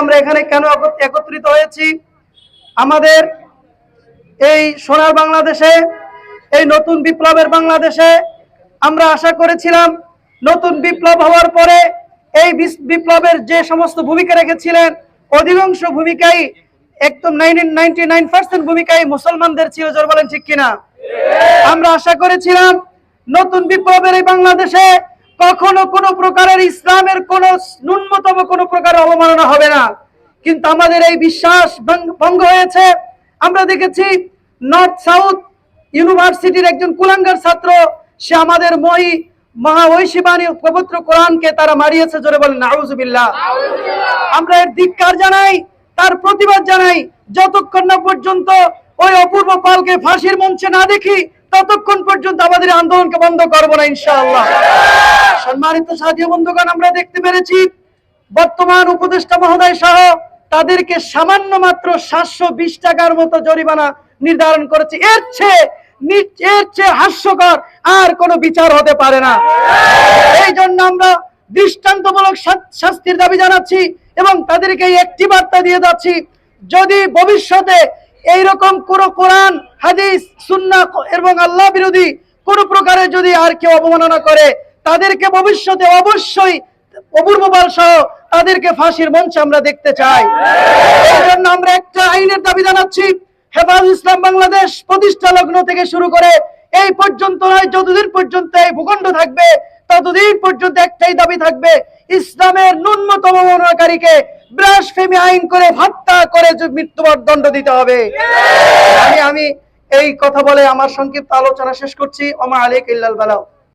আমরা এখানে কেন একত্রিত হয়েছি? আমাদের এই সোনার বাংলাদেশে, এই নতুন বিপ্লবের বাংলাদেশে আমরা আশা করেছিলাম নতুন বিপ্লব হওয়ার পরে এই বিপ্লবের যে সমস্ত ভূমিকা রেখেছিলেন, অধিকাংশ ভূমিকাই একদম নাইনটি নাইন পার্সেন্ট ভূমিকাই মুসলমানদের ছিল জোর বলেন ঠিক কিনা? আমরা আশা করেছিলাম নতুন বিপ্লবের এই বাংলাদেশে কখনো কোনো প্রকারের ইসলামের কোন ন্যূনতম কোনো প্রকার অবমাননা হবে না। কিন্তু আমাদের এই বিশ্বাস ভঙ্গ- হয়েছে। আমরা দেখেছি নর্থ সাউথ ইউনিভার্সিটির একজন কুলাঙ্গার ছাত্র, সে আমাদের ঐশীবাণী পবিত্র কোরআনকে তারা মারিয়েছে জোরে বলেন আমরা এর ধিক্কার জানাই, তার প্রতিবাদ জানাই, যতক্ষণ না পর্যন্ত ওই অপূর্ব পালকে ফাঁসির মঞ্চে না দেখি, ততক্ষণ পর্যন্ত আমাদের আন্দোলনকে বন্ধ করব না, ইনশাআল্লাহ। সম্মানিত বন্ধুগণ, আমরা দেখতে পেরেছি বর্তমান উপদেষ্টা মহোদয় সহ তাদেরকে সামান্য মাত্র সাতশো বিশ টাকার মতো জরিমানা নির্ধারণ করেছে। এর চেয়ে এর চেয়ে হাস্যকর আর কোনো বিচার হতে পারে না। এই জন্য আমরা দৃষ্টান্তমূলক শাস্তির দাবি জানাচ্ছি এবং তাদেরকে একটি বার্তা দিয়ে যাচ্ছি, যদি ভবিষ্যতে এইরকম কোন কোরআন, হাদিস, সুন্নাহ এবং আল্লাহ বিরোধী কোন প্রকারে যদি আর কেউ অবমাননা করে, তাদেরকে ভবিষ্যতে অবশ্যই অপূর্ব পাল সহ তাদেরকে ফাঁসির মঞ্চে আমরা দেখতে চাই। আমরা একটা আইনের দাবি জানাচ্ছি, হেফাজ ইসলাম বাংলাদেশ প্রতিষ্ঠা লগ্ন থেকে শুরু করে এই পর্যন্ত নয়, যতদিন পর্যন্ত এই ভূখণ্ড থাকবে, ততদিন পর্যন্ত একটাই দাবি থাকবে, ইসলামের ন্যূনতম মনোকারীকে ব্রাসফেমি আইন করে হত্যা করে যে মৃত্যুদণ্ড দিতে হবে। আমি আমি এই কথা বলে আমার সংক্ষিপ্ত আলোচনা শেষ করছি। ওমা আলিক ইল্লাল বালাও